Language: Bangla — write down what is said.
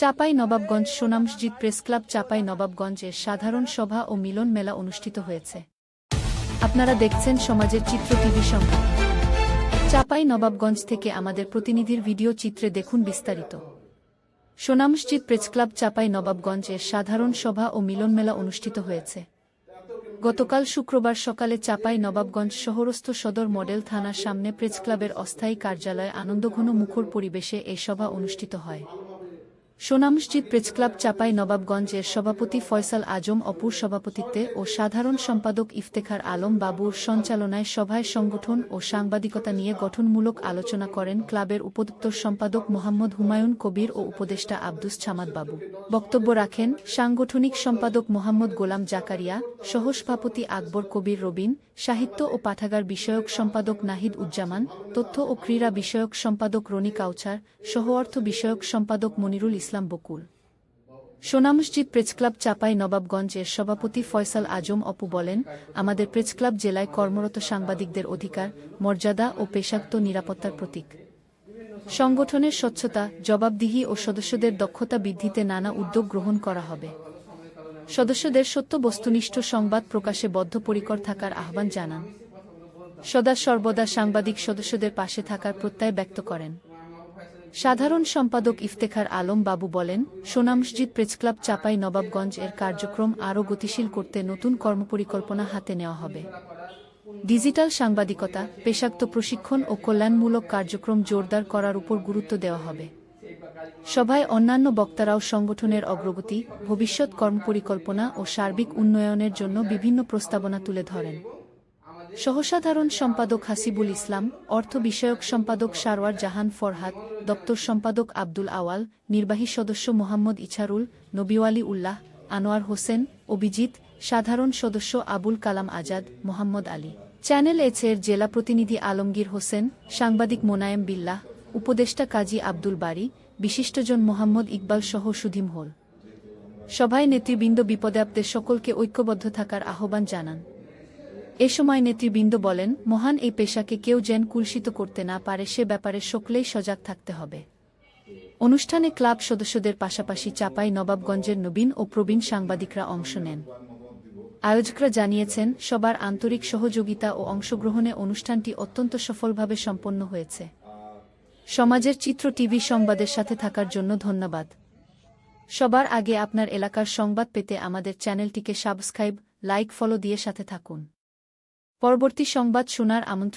চাপাই নবাবগঞ্জ সোনামসজিদ প্রেসক্লাব চাপাই নবাবগঞ্জের সাধারণ সভা ও মিলন মেলা অনুষ্ঠিত হয়েছে। আপনারা দেখছেন সমাজের চিত্র টিভি সংবাদ। চাপাই নবাবগঞ্জ থেকে আমাদের প্রতিনিধির ভিডিও চিত্রে দেখুন বিস্তারিত। সোনামসজিদ প্রেসক্লাব চাপাই নবাবগঞ্জের সাধারণ সভা ও মিলন মেলা অনুষ্ঠিত হয়েছে। গতকাল শুক্রবার সকালে চাপাই নবাবগঞ্জ শহরস্থ সদর মডেল থানার সামনে প্রেসক্লাবের অস্থায়ী কার্যালয়ে আনন্দঘন মুখর পরিবেশে এই সভা অনুষ্ঠিত হয়। সোনামসজিদ প্রেসক্লাব চাপাই নবাবগঞ্জের সভাপতি ফয়সাল আজম অপুর সভাপতিত্বে ও সাধারণ সম্পাদক ইফতেখার আলম বাবুর সঞ্চালনায় সভায় সংগঠন ও সাংবাদিকতা নিয়ে গঠনমূলক আলোচনা করেন ক্লাবের উপদপ্তর সম্পাদক মোহাম্মদ হুমায়ুন কবির ও উপদেষ্টা আব্দুস ছামাদ বাবু। বক্তব্য রাখেন সাংগঠনিক সম্পাদক মোহাম্মদ গোলাম জাকারিয়া, সহসভাপতি আকবর কবির রবিন, সাহিত্য ও পাঠাগার বিষয়ক সম্পাদক নাহিদ উজ্জামান, তথ্য ও ক্রীড়া বিষয়ক সম্পাদক রনি কাউচার সহ অর্থ বিষয়ক সম্পাদক মনিরুল ইসলাম বকুল। সোনামসজিদ প্রেসক্লাব চাপাই নবাবগঞ্জের সভাপতি ফয়সাল আজম অপু বলেন, আমাদের প্রেসক্লাব জেলায় কর্মরত সাংবাদিকদের অধিকার, মর্যাদা ও পেশাক্ত নিরাপত্তার প্রতীক। সংগঠনের স্বচ্ছতা, জবাবদিহি ও সদস্যদের দক্ষতা বৃদ্ধিতে নানা উদ্যোগ গ্রহণ করা হবে। সদস্যদের সত্য বস্তুনিষ্ঠ সংবাদ প্রকাশে বদ্ধপরিকর থাকার আহ্বান জানান। সদা সর্বদা সাংবাদিক সদস্যদের পাশে থাকার প্রত্যয় ব্যক্ত করেন। সাধারণ সম্পাদক ইফতেখার আলম বাবু বলেন সোনামসজিদ প্রেসক্লাব চাপাই নবাবগঞ্জ এর কার্যক্রম আরও গতিশীল করতে নতুন কর্মপরিকল্পনা হাতে নেওয়া হবে। ডিজিটাল সাংবাদিকতা পেশাক্ত প্রশিক্ষণ ও কল্যাণমূলক কার্যক্রম জোরদার করার উপর গুরুত্ব দেওয়া হবে। সভায় অন্যান্য বক্তারাও সংগঠনের অগ্রগতি, ভবিষ্যৎ কর্মপরিকল্পনা ও সার্বিক উন্নয়নের জন্য বিভিন্ন প্রস্তাবনা তুলে ধরেন। সহসাধারণ সম্পাদক হাসিবুল ইসলাম, অর্থ বিষয়ক সম্পাদক সারওয়ার জাহান ফরহাদ, দপ্তর সম্পাদক আব্দুল আওয়াল, নির্বাহী সদস্য মোহাম্মদ ইছারুল নবিওয়ালি উল্লাহ, আনোয়ার হোসেন, অভিজিৎ, সাধারণ সদস্য আবুল কালাম আজাদ, মোহাম্মদ আলী। চ্যানেল এর জেলা প্রতিনিধি আলমগীর হোসেন, সাংবাদিক মোনায়েম বিল্লাহ, উপদেষ্টা কাজী আব্দুল বারি, বিশিষ্টজন মোহাম্মদ ইকবাল সহ সুধিম হোল। সভায় নেতৃবৃন্দ বিপদাপ্তের সকলকে ঐক্যবদ্ধ থাকার আহ্বান জানান। এ সময় নেতৃবৃন্দ বলেন, মহান এই পেশাকে কেউ যেন কুলসিত করতে না পারে, সে ব্যাপারে সকলেই সজাগ থাকতে হবে। অনুষ্ঠানে ক্লাব সদস্যদের পাশাপাশি চাপাই, নবাবগঞ্জের নবীন ও প্রবীণ সাংবাদিকরা অংশ নেন। আয়োজকরা জানিয়েছেন, সবার আন্তরিক সহযোগিতা ও অংশগ্রহণে অনুষ্ঠানটি অত্যন্ত সফলভাবে সম্পন্ন হয়েছে। সমাজের চিত্র টিভি সংবাদের সাথে থাকার জন্য ধন্যবাদ। সবার আগে আপনার এলাকার সংবাদ পেতে আমাদের চ্যানেলটিকে সাবস্ক্রাইব, লাইক, ফলো দিয়ে সাথে থাকুন। পরবর্তী সংবাদ শোনার আমন্ত্রণ